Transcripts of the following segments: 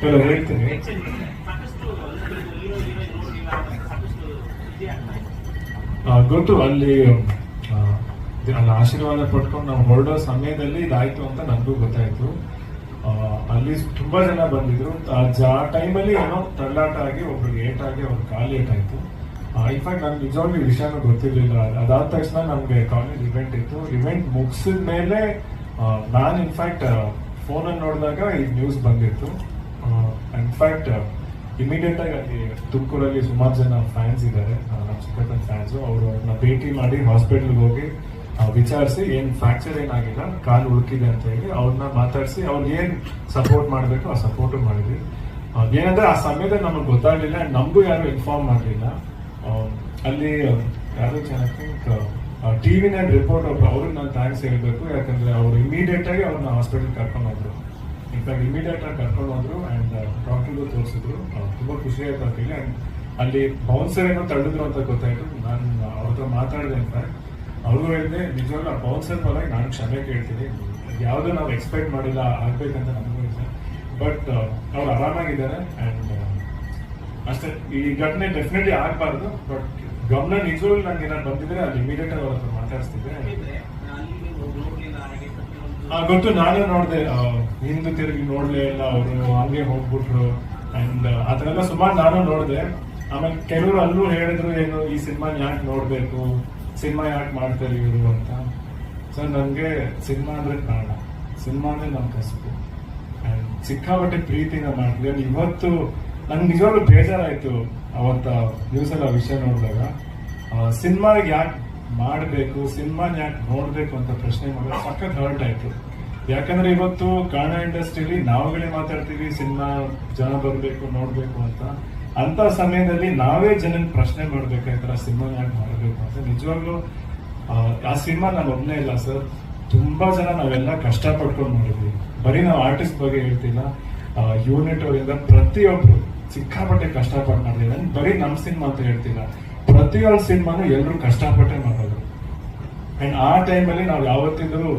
ಕೆಲವು ಹೇಳ್ತೀನಿ ಗೊತ್ತು ಅಲ್ಲಿ ಅಲ್ಲಿ ಆಶೀರ್ವಾದ ಪಡ್ಕೊಂಡು ನಾವು ಹೊರಡೋ ಸಮಯದಲ್ಲಿ ಇದಾಯ್ತು ಅಂತ ನನಗೂ ಗೊತ್ತಾಯ್ತು. ಅಲ್ಲಿ ತುಂಬಾ ಜನ ಬಂದಿದ್ರು. ಆ ಟೈಮಲ್ಲಿ ಏನೋ ತಳ್ಳಾಟ ಆಗಿ ಒಬ್ರಿಗೆ ಏಟ್ ಆಗಿ ಅವ್ರ ಕಾಲ್ ಏಟ್ ಆಯ್ತು ಇನ್ಫ್ಯಾಕ್ಟ್ ನನ್ಗೆ ನಿಜವಾಗ್ಲೂ ಈ ವಿಷಯನೂ ಗೊತ್ತಿರ್ಲಿಲ್ಲ. ಅದಾದ ತಕ್ಷಣ ನಮ್ಗೆ ಕಾಲೇಜ್ ಇವೆಂಟ್ ಇತ್ತು. ಇವೆಂಟ್ ಮುಗಿಸಿದ ಮೇಲೆ ನಾನು ಇನ್ಫ್ಯಾಕ್ಟ್ ಫೋನಲ್ಲಿ ನೋಡಿದಾಗ ಈ ನ್ಯೂಸ್ ಬಂದಿತ್ತು. ಇನ್ಫ್ಯಾಕ್ಟ್ ಇಮಿಡಿಯೇಟ್ ಆಗಿ ಅಲ್ಲಿ ತುಮಕೂರಲ್ಲಿ ಸುಮಾರು ಜನ ಫ್ಯಾನ್ಸ್ ಇದ್ದಾರೆ ನಮ್ಮ ಚಿಕ್ಕಪ್ಪನ ಫ್ಯಾನ್ಸ್ ಅವರು ಅವ್ರನ್ನ ಭೇಟಿ ಮಾಡಿ ಹಾಸ್ಪಿಟಲ್ಗೆ ಹೋಗಿ ವಿಚಾರಿಸಿ ಏನು ಫ್ರಾಕ್ಚರ್ ಏನಾಗಿಲ್ಲ, ಕಾಲು ಉಳುಕಿದೆ ಅಂತ ಹೇಳಿ ಅವ್ರನ್ನ ಮಾತಾಡಿಸಿ ಅವ್ರಿಗೆ ಏನ್ ಸಪೋರ್ಟ್ ಮಾಡಬೇಕು, ಆ ಸಪೋರ್ಟ್ ಮಾಡಿದ್ವಿ. ಏನಂದ್ರೆ ಆ ಸಮಯದಲ್ಲಿ ನಮಗೆ ಗೊತ್ತಾಗಲಿಲ್ಲ ಆ್ಯಂಡ್ ನಮಗೂ ಯಾರು ಇನ್ಫಾರ್ಮ್ ಮಾಡಲಿಲ್ಲ. ಅಲ್ಲಿ ಯಾರು ಥಿಂಕ್ ಟಿವಿ ನೈನ್ ರಿಪೋರ್ಟ್ ಒಬ್ರು, ಅವ್ರಿಗೆ ನಾನು ಥ್ಯಾಂಕ್ಸ್ ಹೇಳಬೇಕು. ಯಾಕಂದ್ರೆ ಅವ್ರು ಇಮಿಡಿಯೇಟ್ ಆಗಿ ಅವ್ರನ್ನ ಹಾಸ್ಪಿಟಲ್ ಕರ್ಕೊಂಡು ಹೋದ್ರು. ಇನ್ಫ್ಯಾಕ್ಟ್ ಇಮಿಡಿಯೇಟ್ ಆಗಿ ಕರ್ಕೊಂಡು ಹೋದ್ರು. ಡಾಕ್ಟರ್ಗೂ ತೋರಿಸಿದ್ರು. ತುಂಬಾ ಖುಷಿ ಆಯ್ತು ಅಂತ ಹೇಳಿ. ಅಂಡ್ ಅಲ್ಲಿ ಬೌನ್ಸರ್ ಏನೋ ತಳ್ಳಿದ್ರು ಅಂತ ಗೊತ್ತಾಯ್ತು. ನಾನು ಅವ್ರ ಹತ್ರ ಮಾತಾಡಿದೆ ಅಂತ ಅವ್ರಿಗೂ ಹೇಳಿದೆ, ನಿಜವಾಗ್ಲೂ ಬೌನ್ಸರ್ ಪರವಾಗಿ ನಾನು ಕ್ಷಮೆ ಕೇಳ್ತೀನಿ. ಯಾವುದೋ ನಾವು ಎಕ್ಸ್ಪೆಕ್ಟ್ ಮಾಡಿಲ್ಲ, ಆಗ್ಬೇಕಂತ ನಮಗೂ ಇದೆ ಬಟ್ ಅವ್ರು ಆರಾಮಾಗಿದ್ದಾರೆ. ಅಂಡ್ ಅಷ್ಟೇ. ಈ ಘಟನೆ ಡೆಫಿನೆಟ್ಲಿ ಆಗಬಾರ್ದು. ಬಟ್ ಗಮನ ನಿಜವಾಗ್ಲೂ ನಂಗೆ ಏನಾದ್ರು ಬಂದಿದ್ರೆ ಅಲ್ಲಿ ಇಮಿಡಿಯೇಟ್ ಅವ್ರ ಹತ್ರ ಮಾತಾಡಿಸ್ತಿದ್ದೆ. ಗೊತ್ತು. ನಾನು ನೋಡಿದೆ. ಹಿಂದೆ ತಿರುಗಿ ನೋಡ್ಲೇ ಇಲ್ಲ. ಅವರು ಹಂಗೆ ಹೋಗ್ಬಿಟ್ರು. ಅಂಡ್ ಅದನ್ನೆಲ್ಲ ಸುಮಾರು ನಾನು ನೋಡಿದೆ. ಆಮೇಲೆ ಕೆಲವರು ಅಲ್ಲೂ ಹೇಳಿದ್ರು ಏನು, ಈ ಸಿನಿಮಾ ಯಾಕೆ ನೋಡಬೇಕು? ಸಿನಿಮಾ ಯಾಕೆ ಮಾಡ್ತಾರೆ ಇವರು ಅಂತ. ಸೊ ನನಗೆ ಸಿನಿಮಾ ಅಂದರೆ ಕಾರಣ ಸಿನಿಮಾ ಅಂದರೆ ನಮ್ ಕಸಬು. ಆ್ಯಂಡ್ ಸಿಕ್ಕಾಪಟ್ಟೆ ಪ್ರೀತಿನ ಮಾಡ್ತೀವಿ. ಇವತ್ತು ನಂಗೆ ನಿಜವಾಗ್ಲೂ ಬೇಜಾರಾಯಿತು ಅವತ್ತ ನ್ಯೂಸ್ ಅಲ್ಲಿ ಆ ವಿಷಯ ನೋಡಿದಾಗ. ಸಿನಿಮಾ ಯಾಕೆ ಮಾಡಬೇಕು? ಸಿನಿಮಾ ಯಾಕೆ ನೋಡಬೇಕು ಅಂತ ಪ್ರಶ್ನೆ ಮಾಡಿದ್ರೆ ಸಖತ್ ಹರ್ಟ್ ಆಯ್ತು. ಯಾಕಂದ್ರೆ ಇವತ್ತು ಕನ್ನಡ ಇಂಡಸ್ಟ್ರಿಯಲ್ಲಿ ನಾವುಗಳೇ ಮಾತಾಡ್ತೀವಿ ಸಿನಿಮಾ ಜನ ಬರಬೇಕು ನೋಡ್ಬೇಕು ಅಂತ. ಅಂತ ಸಮಯದಲ್ಲಿ ನಾವೇ ಜನಕ್ಕೆ ಪ್ರಶ್ನೆ ಮಾಡ್ಬೇಕಾಯ್ತರ ಸಿನಿಮಾ ಯಾಕೆ ಮಾಡಬೇಕು ಅಂತ. ನಿಜವಾಗ್ಲೂ ಆ, ಸಿನಿಮಾ ನಾನು ಒಬ್ಬನೇ ಇಲ್ಲ ಸರ್. ತುಂಬಾ ಜನ ನಾವೆಲ್ಲ ಕಷ್ಟ ಪಡ್ಕೊಂಡು ಮಾಡಿದ್ವಿ. ಬರೀ ನಾವು ಆರ್ಟಿಸ್ಟ್ ಬಗ್ಗೆ ಹೇಳ್ತಿಲ್ಲ. ಯೂನಿಟ್ ಅವರಿಂದ ಪ್ರತಿಯೊಬ್ರು ಸಿಕ್ಕಾಪಟ್ಟೆ ಕಷ್ಟಪಟ್ಟು ಮಾಡಿದ್ವಿ ನಾನು ಬರೀ ನಮ್ಮ ಸಿನಿಮಾ ಅಂತ ಹೇಳ್ತಿಲ್ಲ. ಪ್ರತಿಯೊಂದು ಸಿನಿಮಾನು ಎಲ್ಲರೂ ಕಷ್ಟಪಟ್ಟೆ ಮಾಡೋದು ಅಂಡ್ ಆ ಟೈಮಲ್ಲಿ ನಾವು ಯಾವತ್ತಿದ್ರೂ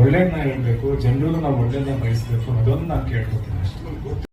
ಆ, ಒಳ್ಳೇದ್ನ ಹೇಳ್ಬೇಕು ಜನರಿಗೂ ನಾವು ಒಳ್ಳೇದನ್ನ ಬಯಸ್ಬೇಕು ಅದೊಂದು ನಾನು ಕೇಳ್ಕೊತೀನಿ ಅಷ್ಟೇ.